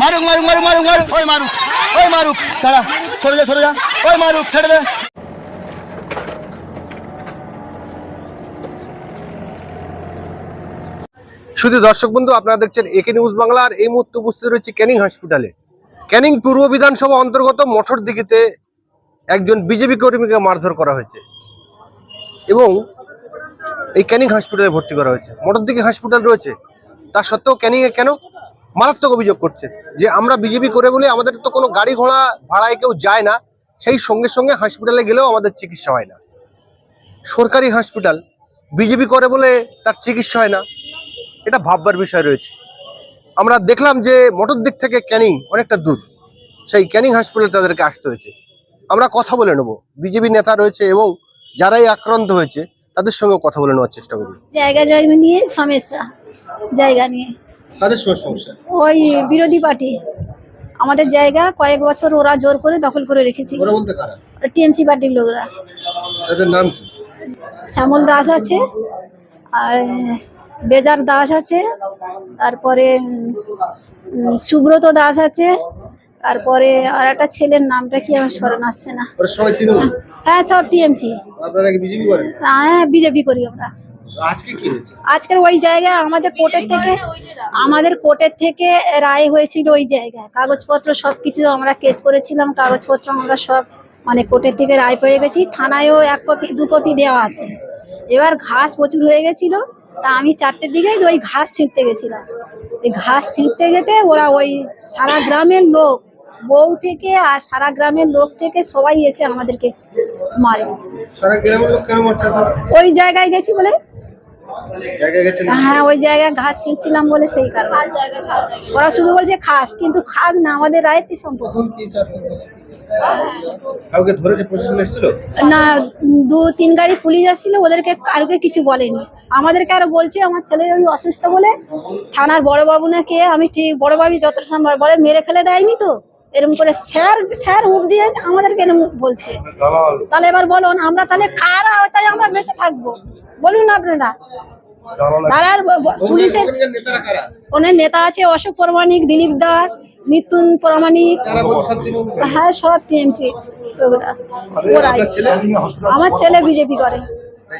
মারুক মারুক। মারুক মারুক মারুক ওই মারুক ওই মারুক। ছাড়া, সরে যা যা। ওই মারুক, ছেড়ে দে। শুধু দর্শক বন্ধু, আপনারা দেখছেন একে নিউজ বাংলার এই মুহূর্তে উপস্থিত রয়েছে ক্যানিং হসপিটালে ক্যানিং পূর্ব বিধানসভা অন্তর্গত মঠর দিঘিতে একজন বিজেপি কর্মীকে মারধর করা হয়েছে। এবং এই ক্যানিং হসপিটালে ভর্তি করা হয়েছে। মটর দিঘি হসপিটাল রয়েছে। তা সত্ত্বেও ক্যানিংয়ে কেন মারাত্মক অভিযোগ করছে। যে আমরা বিজেপি করে বলে আমাদের তো কোনো গাড়ি ঘোড়া ভাড়ায় কেউ যায় না, সেই সঙ্গে সঙ্গে হসপিটালে গেলেও আমাদের চিকিৎসা হয় না। সরকারি হসপিটাল বিজেপি করে বলে তার চিকিৎসা হয় না, এটা ভাববার বিষয় রয়েছে। আমরা দেখলাম যে মোটর দিক থেকে ক্যানিং অনেকটা দূর, সেই ক্যানিং হসপিটালে তাদেরকে আসতে হয়েছে। আমরা কথা বলে নেব। বিজেপি নেতা রয়েছে এবং যারাই আক্রান্ত হয়েছে তাদের সঙ্গে কথা বলে নেওয়ার চেষ্টা করব জায়গা জমি নিয়ে সমস্যা জায়গা নিয়ে। তাদের সমস্যা? ওই বিরোধী পার্টি। আমাদের জায়গা কয়েক বছর ওরা জোর করে দখল করে রেখেছিল। ওরা বলতে কারা? টিএমসি পার্টির লোকরা। তাদের নাম কি? শ্যামল দাস আছে আর বেজার দাস আছে তারপরে সুব্রত দাস আছে তারপরে আর একটা ছেলের নামটা কি আমার স্মরণ আসছে না। হ্যাঁ সব টিএমসি। আপনারা কি বিজেপি করেন? হ্যাঁ বিজেপি করি আমরা। আজকে কি হয়েছে? আজকের ওই জায়গায় আমাদের কোর্টের থেকে আমাদের কোর্টের থেকে রায় হয়েছিল ওই জায়গায়। কাগজপত্র সব কিছু আমরা কেস করেছিলাম কাগজপত্র আমরা সব মানে কোর্টের থেকে রায় পেয়ে গেছি। থানায়ও এক কপি দু কপি দেওয়া আছে। এবার ঘাস প্রচুর হয়ে গেছিল তা আমি চারটের দিকে ওই ঘাস ছিঁড়তে গেছিলাম। ওই ঘাস ছিঁড়তে গেতে ওরা ওই সারা গ্রামের লোক বউ থেকে আর সারা গ্রামের লোক থেকে সবাই এসে আমাদেরকে মারে। সারা গ্রামের লোক কেন মারছে? আপনারা? ওই জায়গায় গেছি বলে? হ্যাঁ ওই জায়গায় ঘাস ছিঁড়ছিলাম বলে সেই কারণে। ওরা শুধু বলছে খাস কিন্তু খাস না আমাদের রায়তি সম্পর্ক। না দু তিন গাড়ি পুলিশ আসছিল ওদেরকে কারোকে কিছু বলেনি। আমাদেরকে আরও বলছে আমার ছেলে ওই অসুস্থ বলে থানার বড় বাবু না কে আমি ঠিক বড় বাবু যত সম্ভব বলে মেরে ফেলে দেয়নি তো? এরকম করে স্যার স্যার হুক দিয়ে আমাদেরকে এরকম বলছে। তাহলে এবার বলুন আমরা তাহলে কারা তাই আমরা বেঁচে থাকব? বলুন আপনারা। তারা পুলিশের ওনার নেতা আছে অশোক প্রামাণিক দিলীপ দাস প্রামাণিক। হ্যাঁ সব টিএমসি। আমার ছেলে বিজেপি করে।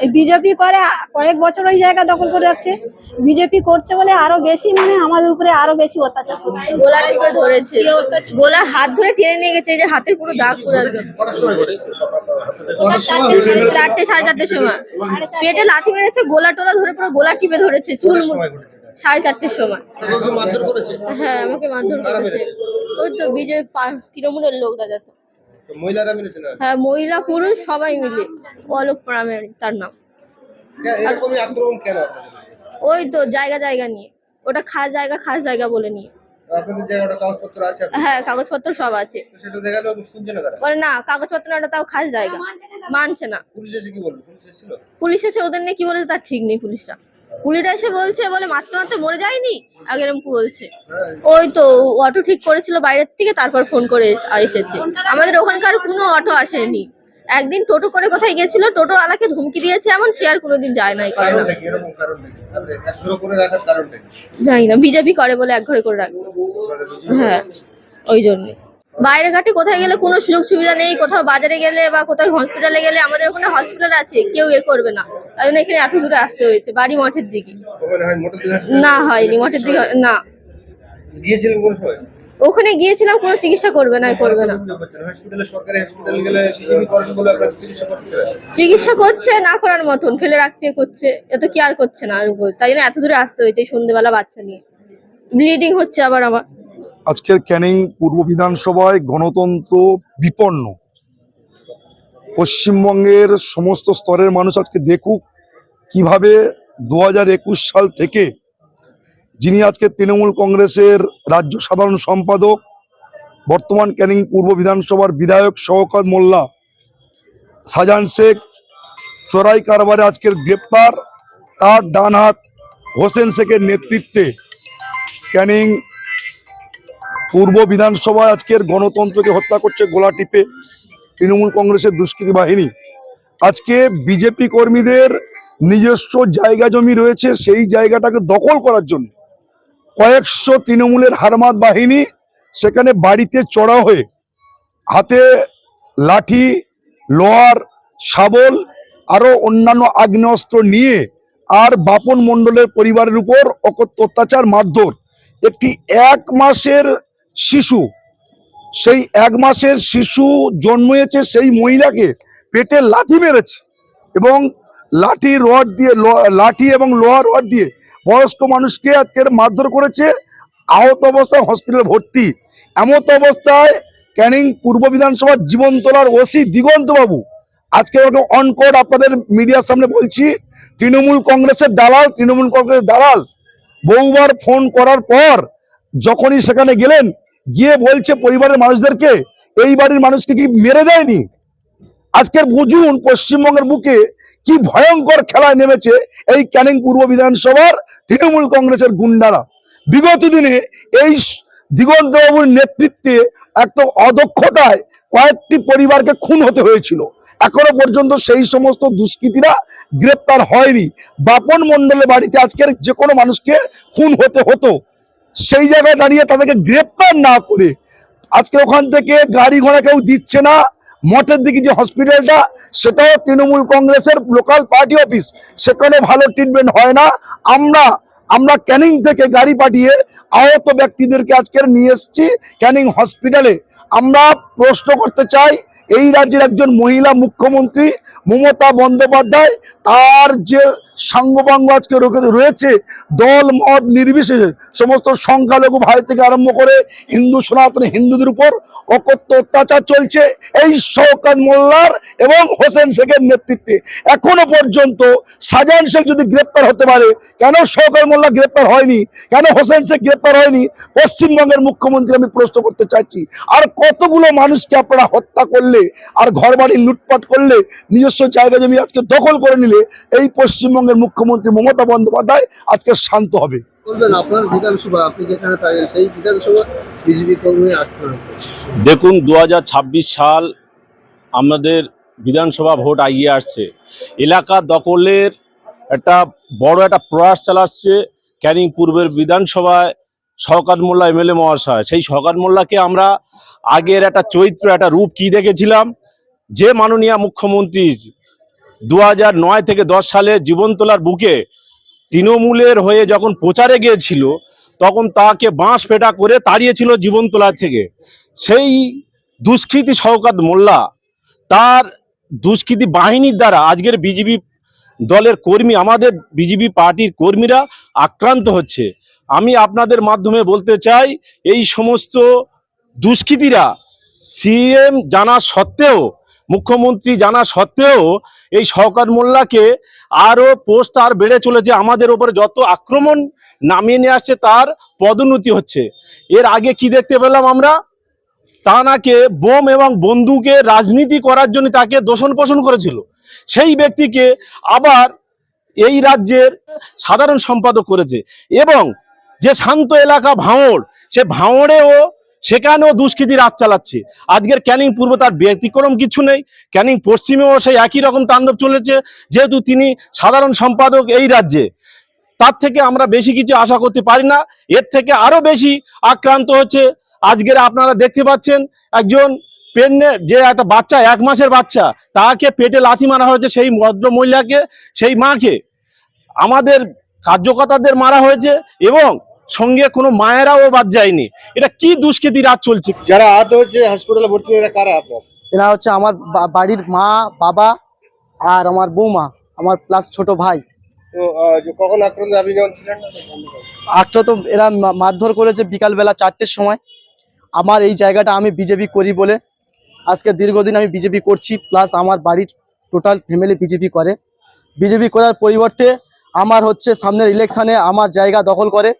বিজেপি করে কয়েক বছর ওই জায়গা দখল করে রাখছে। বিজেপি করছে বলে আরও বেশি মানে আমাদের উপরে আরও বেশি অত্যাচার করছে। গোলা ধরেছে। গোলা হাত ধরে টেনে নিয়ে গেছে যে হাতের পুরো দাগ পুরো একদম করে চারটে সাড়ে চারটের সময়। পেটে লাথি মেরেছে গোলা টোলা ধরে পুরো গোলা টিপে ধরেছে চুল সাড়ে চারটের সময়। তোকে মারধর করেছে? হ্যাঁ আমাকে মারধর করেছে। ওই তো বিজেপি পা- তৃণমূলের লোকরা যত। তো মহিলারা না? হ্যাঁ মহিলা পুরুষ সবাই মিলে। অলোক প্রামাণিক তার নাম। এরকমই আক্রমণ কেন ওই তো জায়গা জায়গা নিয়ে। ওটা খাস জায়গা খাস জায়গা বলে নিয়ে। আপনাদের জায়গাটা কাগজপত্র আছে হ্যাঁ কাগজপত্র সব আছে। সেটা শুনছে না তারা? না কাগজপত্র না ওটা তাও খাস জায়গা। মানছে না পুলিশ এসে কি বলবে? পুলিশ এসে ওদের নিয়ে কি বলেছে তার ঠিক নেই পুলিশরা। পুলিশরা এসে বলছে বলে মারতে মারতে মরে যায়নি? আগে এরকম বলছে। ওই তো অটো ঠিক করেছিল বাইরের থেকে তারপর ফোন করে এসেছে। আমাদের ওখানকার কোনো অটো আসেনি। একদিন টোটো করে কোথায় গেছিল টোটো আলাকে ধমকি দিয়েছে এমন সে আর কোনোদিন যায় নাই করে না। জানি না বিজেপি করে বলে এক ঘরে করে রাখবে হ্যাঁ ওই জন্য। বাইরে ঘাটে কোথায় গেলে কোনো সুযোগ সুবিধা নেই কোথাও বাজারে গেলে বা কোথাও হসপিটালে গেলে আমাদের ওখানে হসপিটাল আছে কেউ এ করবে না। তাই জন্য এখানে এত দূরে আসতে হয়েছে বাড়ি মঠের দিকে। না হয়নি মঠের দিকে না। ওখানে গিয়েছিলাম কোনো চিকিৎসা করবে না করবে না। চিকিৎসা করছে? না। করার মতন ফেলে রাখছে করছে এত কি আর করছে না। তাই জন্য এত দূরে আসতে হয়েছে সন্ধ্যেবেলা বাচ্চা নিয়ে। ব্লিডিং হচ্ছে আবার আমার। আজকের ক্যানিং পূর্ব বিধানসভায় গণতন্ত্র বিপন্ন। পশ্চিমবঙ্গের সমস্ত স্তরের মানুষ আজকে দেখুক কীভাবে দু হাজার একুশ সাল থেকে যিনি আজকে তৃণমূল কংগ্রেসের রাজ্য সাধারণ সম্পাদক, বর্তমান ক্যানিং পূর্ব বিধানসভার বিধায়ক শওকত মোল্লা, সাজান শেখ, চোরাই কারবারে আজকের গ্রেপ্তার, তার ডান হাত হোসেন শেখের নেতৃত্বে ক্যানিং পূর্ব বিধানসভায় আজকের গণতন্ত্রকে হত্যা করছে গোলা টিপে তৃণমূল কংগ্রেসের দুষ্কৃতী বাহিনী। আজকে বিজেপি কর্মীদের নিজস্ব জায়গা জমি রয়েছে, সেই জায়গাটাকে দখল করার জন্য কয়েকশো তৃণমূলের হারমাত বাহিনী সেখানে বাড়িতে চড়া হয়ে হাতে লাঠি, লোহার, শাবল আরও অন্যান্য আগ্নেয়াস্ত্র নিয়ে আর বাপন মণ্ডলের পরিবারের উপর অকথ্য অত্যাচার মারধর। একটি এক মাসের শিশু। সেই এক মাসের শিশু জন্মেছে সেই মহিলাকে পেটে লাথি মেরেছে এবং লাঠি, রড দিয়ে লাঠি এবং লোহার রড দিয়ে বয়স্ক মানুষকে আজকের মারধর করেছে। আহত অবস্থায় হসপিটালে ভর্তি। এমত অবস্থায় ক্যানিং পূর্ব বিধানসভার জীবনতলার ওসি দিগন্ত বাবু আজকে অন কোড আপনাদের মিডিয়ার সামনে বলছি, তৃণমূল কংগ্রেসের দালাল, তৃণমূল কংগ্রেসের দালাল বহুবার ফোন করার পর যখনই সেখানে গেলেন গিয়ে বলছে পরিবারের মানুষদেরকে, এই বাড়ির মানুষকে কি মেরে দেয়নি? আজকের বুঝুন পশ্চিমবঙ্গের বুকে কি ভয়ঙ্কর খেলায় নেমেছে এই ক্যানিং পূর্ব বিধানসভার তৃণমূল কংগ্রেসের গুন্ডারা। বিগত দিনে এই দিগন্তবাবুর নেতৃত্বে এত অদক্ষতায় কয়েকটি পরিবারকে খুন হতে হয়েছিল। এখনও পর্যন্ত সেই সমস্ত দুষ্কৃতীরা গ্রেপ্তার হয়নি। বাপন মণ্ডলের বাড়িতে আজকের যে কোনো মানুষকে খুন হতে হতো। সেই জায়গায় দাঁড়িয়ে তাদেরকে গ্রেপ্তার না করে আজকে ওখান থেকে গাড়ি ঘোড়া কেউ দিচ্ছে না। মঠের দিকে যে হসপিটালটা, সেটাও তৃণমূল কংগ্রেসের লোকাল পার্টি অফিস। সেখানে ভালো ট্রিটমেন্ট হয় না। আমরা আমরা ক্যানিং থেকে গাড়ি পাঠিয়ে আহত ব্যক্তিদেরকে আজকের নিয়ে এসেছি ক্যানিং হসপিটালে। আমরা প্রশ্ন করতে চাই, এই রাজ্যের একজন মহিলা মুখ্যমন্ত্রী মমতা বন্দ্যোপাধ্যায় তার যে সাঙ্গপাঙ্গ আজকে রয়েছে, দল, মত নির্বিশেষে সমস্ত সংখ্যালঘু ভাই থেকে আরম্ভ করে হিন্দু, সনাতন হিন্দুদের উপর অকথ্য অত্যাচার চলছে এই শওকাত মোল্লার এবং হোসেন শেখের নেতৃত্বে। এখনও পর্যন্ত সাজান শেখ যদি গ্রেপ্তার হতে পারে, কেন শওকাত মোল্লা গ্রেপ্তার হয়নি? কেন হোসেন শেখ গ্রেপ্তার হয়নি? পশ্চিমবঙ্গের মুখ্যমন্ত্রী আমি প্রশ্ন করতে চাইছি, আর কতগুলো মানুষকে আপনারা হত্যা করলে, আর ঘর বাড়ি লুটপাট করলে নিজস্ব জায়গা জমি আজকে দখল করে নিলে এই পশ্চিমবঙ্গের মুখ্যমন্ত্রী মমতা বন্দ্যোপাধ্যায় আজকে শান্ত হবে। বলবেন আপনার বিধানসভা আপনি যেখানে থাকেন সেই বিধানসভা বিজেপি কর্মী আক্রান্ত দেখুন দু হাজার ছাব্বিশ সাল আমাদের বিধানসভা ভোট আগিয়ে আসছে। এলাকা দখলের একটা বড় একটা প্রয়াস চালাচ্ছে ক্যানিং পূর্বের বিধানসভায় শওকাত মোল্লা এমএলএ মহাশয়। সেই শওকাত মোল্লাকে আমরা আগের একটা চরিত্র একটা রূপ কি দেখেছিলাম? যে মাননীয় মুখ্যমন্ত্রী দু নয় থেকে দশ সালে জীবনতলার বুকে তৃণমূলের হয়ে যখন প্রচারে গিয়েছিল, তখন তাকে বাঁশ পেটা করে তাড়িয়েছিল জীবনতলা থেকে। সেই দুষ্কৃতী শওকাত মোল্লা তার দুষ্কৃতী বাহিনীর দ্বারা আজকের বিজেপি দলের কর্মী, আমাদের বিজেপি পার্টির কর্মীরা আক্রান্ত হচ্ছে। আমি আপনাদের মাধ্যমে বলতে চাই, এই সমস্ত দুষ্কৃতীরা সিএম জানা সত্ত্বেও মুখ্যমন্ত্রী জানা সত্ত্বেও এই শওকাত মোল্লাকে আরও পোস্ট আর বেড়ে চলেছে। আমাদের ওপরে যত আক্রমণ নামিয়ে নিয়ে আসছে, তার পদোন্নতি হচ্ছে। এর আগে কি দেখতে পেলাম আমরা? তানাকে বোম এবং বন্দুকে রাজনীতি করার জন্য তাকে দোষণ পোষণ করেছিল। সেই ব্যক্তিকে আবার এই রাজ্যের সাধারণ সম্পাদক করেছে। এবং যে শান্ত এলাকা ভাঁড় সে ভাঁড়েও সেখানেও দুষ্কৃতি রাত চালাচ্ছে। আজকের ক্যানিং পূর্ব তার ব্যতিক্রম কিছু নেই। ক্যানিং পশ্চিমেও সেই একই রকম তাণ্ডব চলেছে, যেহেতু তিনি সাধারণ সম্পাদক এই রাজ্যে। তার থেকে আমরা বেশি কিছু আশা করতে পারি না। এর থেকে আরও বেশি আক্রান্ত হচ্ছে আজকের আপনারা দেখতে পাচ্ছেন একজন পেন্নে যে একটা বাচ্চা, এক মাসের বাচ্চা, তাকে পেটে লাথি মারা হয়েছে সেই ভদ্র মহিলাকে, সেই মাকে। আমাদের কার্যকর্তাদের মারা হয়েছে এবং সঙ্গে কোনো মায়েরাও বাদ যায়নি। এটা কি দুষ্কৃতি রাত চলছে? যারা আহত হচ্ছে হাসপাতালে ভর্তি এরা কারা? আপনার এরা হচ্ছে আমার বাড়ির মা বাবা আর আমার বৌমা আমার প্লাস ছোট ভাই। তো আহ, কখন আক্রান্ত আপনি যখন ছিলেন? না তো এরা মা- মারধর করেছে বিকালবেলা চারটের সময়। আমার এই জায়গাটা আমি বিজেপি করি বলে আজকে দীর্ঘদিন আমি বিজেপি করছি প্লাস আমার বাড়ির টোটাল ফ্যামিলি বিজেপি করে। বিজেপি করার পরিবর্তে আমার হচ্ছে সামনের ইলেকশনে আমার জায়গা দখল করে।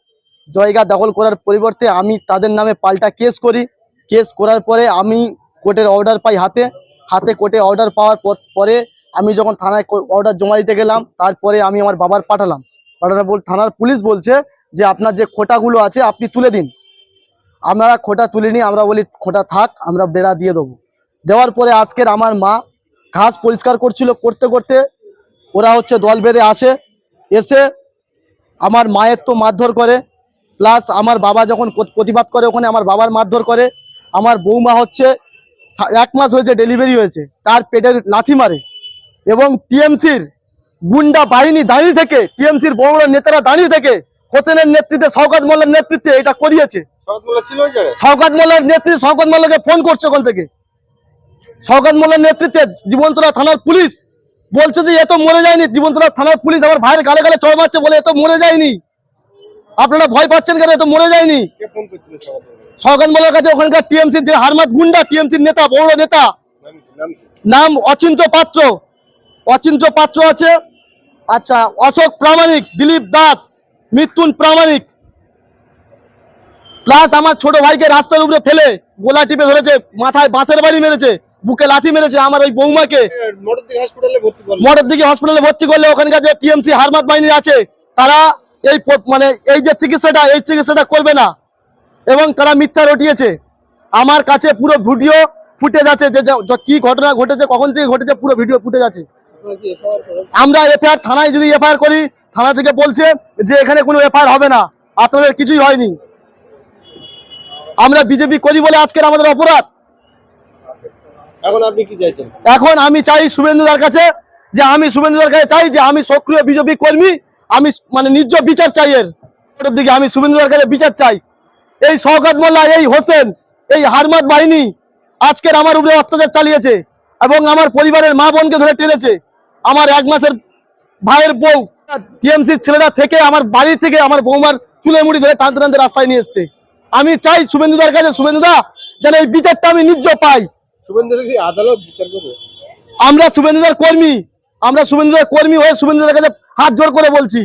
জায়গা দখল করার পরিবর্তে আমি তাদের নামে পাল্টা কেস করি। কেস করার পরে আমি কোর্টের অর্ডার পাই হাতে। হাতে কোর্টে অর্ডার পাওয়ার পর- আমি যখন থানায় অর্ডার জমা দিতে গেলাম, তারপরে আমি আমার বাবার পাঠালাম। পাঠানোর থানার পুলিশ বলছে যে, আপনার যে খোটাগুলো আছে, আপনি তুলে দিন। আমরা খোটা তুলিনি, আমরা বলি, খোটা থাক, আমরা বেড়া দিয়ে দেবো। দেওয়ার পরে আজকের আমার মা ঘাস পরিষ্কার করছিল করতে করতে। ওরা হচ্ছে দল বেঁধে আসে। এসে আমার মায়ের তো মারধর করে। প্লাস আমার বাবা যখন প্রতিবাদ করে ওখানে আমার বাবার মারধর করে আমার বৌমা হচ্ছে এক মাস হয়েছে ডেলিভারি হয়েছে তার পেটের লাথি মারে এবং টিএমসির গুন্ডা বাহিনী দাঁড়িয়ে থেকে টিএমসির বড় বড় নেতারা দাঁড়িয়ে থেকে হোসেনের নেতৃত্বে শওকত মোল্লার নেতৃত্বে এটা করিয়েছে। শওকত মোল্লার নেতৃত্বে শওকত মোল্লাকে ফোন করছে ওখান থেকে। শওকত মোল্লার নেতৃত্বে জীবন্তরা থানার পুলিশ বলছে যে এত মরে যায়নি। জীবন্তরা থানার পুলিশ আমার ভাইয়ের গালে গালে চড় মারছে বলে এত মরে যায়নি। আপনারা ভয় পাচ্ছেন কেন? এত মরে যায়নি? শওকত মোল্লার কাছে ওখানকার টিএমসির যে হারমাত গুন্ডা টিএমসির নেতা বড় নেতা নাম অচিন্ত পাত্র। অচিন্ত পাত্র আছে। আচ্ছা অশোক প্রামাণিক দিলীপ দাস মৃত্যুন প্রামাণিক। প্লাস আমার ছোট ভাইকে রাস্তার উপরে ফেলে গোলা টিপে ধরেছে মাথায় বাঁশের বাড়ি মেরেছে বুকে লাথি মেরেছে আমার ওই বৌমাকে। মোটর দিকে হসপিটালে ভর্তি করলে ওখানকার যে টিএমসি হারমাত বাহিনী আছে তারা এই মানে এই যে চিকিৎসাটা এই চিকিৎসাটা করবে না। এবং তারা মিথ্যা রটিয়েছে। আমার কাছে পুরো ভিডিও ফুটে যাচ্ছে যে কি ঘটনা ঘটেছে কখন থেকে ঘটেছে পুরো ভিডিও ফুটে FIR আমরা এফআইআর থানায় যদি এফআইআর করি থানা থেকে বলছে যে এখানে কোনো এফআইআর হবে না। আপনাদের কিছুই হয়নি। আমরা বিজেপি করি বলে আজকের আমাদের অপরাধ। এখন আপনি কি চাইছেন? এখন আমি চাই শুভেন্দুদার কাছে যে আমি শুভেন্দুদার কাছে চাই যে আমি সক্রিয় বিজেপি কর্মী আমি মানে নিজ বিচার চাই এর। দিকে আমি শুভেন্দুদার কাছে বিচার চাই। এই শওকত মোল্লা এই হোসেন এই হারমাত বাহিনী আজকের আমার উপরে অত্যাচার চালিয়েছে এবং আমার পরিবারের মা বোনকে ধরে টেনেছে। আমার এক মাসের ভাইয়ের বউ টিএমসির ছেলেরা থেকে আমার বাড়ি থেকে আমার বৌমার চুলে মুড়ি ধরে টানতে টানতে রাস্তায় নিয়ে এসছে। আমি চাই শুভেন্দুদার কাছে শুভেন্দুদা যেন এই বিচারটা আমি নিজ পাই। আদালত বিচার করবে? আমরা শুভেন্দুদার কর্মী আমরা শুভেন্দুদার কর্মী হয়ে শুভেন্দুদার কাছে হাত জোর করে বলছি।